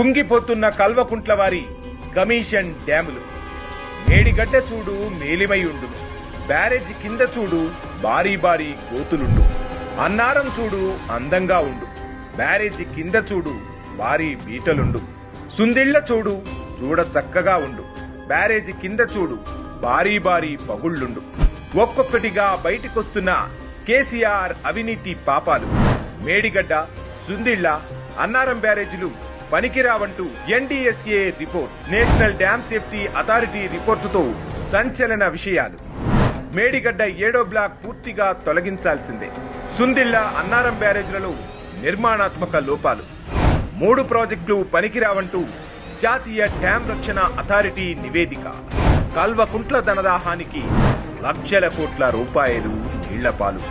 కుంగిపోతున్న కల్వకుంట్ల వారి కమిషన్ డ్యాములు. మేడిగడ్డ చూడు మేలిమయుండు. బ్యారేజీ కింద చూడు భారీ భారీ గోతులుండు. అన్నారం చూడు అందంగా ఉండు. బ్యారేజీ కింద చూడు భారీ బీటలుండు. సుందిళ్ళ చూడు చూడ చక్కగా ఉండు. బ్యారేజీ కింద చూడు భారీ భారీ పగుళ్ళుండు. ఒక్కొక్కటిగా బయటికొస్తున్న కేసీఆర్ అవినీతి పాపాలు. మేడిగడ్డ సుందిళ్ళ అన్నారం బ్యారేజీలు పనికిరావంటూ NDSA report national dam safety authority రిపోర్టుతో సంచలన విషయాలు. మేడిగడ్డ ఏడో బ్లాక్ పూర్తిగా తొలగించాల్సిందే. సుందిల్లా అన్నారం బ్యారేజ్లలో నిర్మాణాత్మక లోపాలు. మూడు ప్రాజెక్టులు పనికిరావంటూ జాతీయ డ్యాం రక్షణ అథారిటీ నివేదిక. కల్వకుంట్ల ధనదాహానికి లక్షల కోట్ల రూపాయలు నీళ్ళపాలు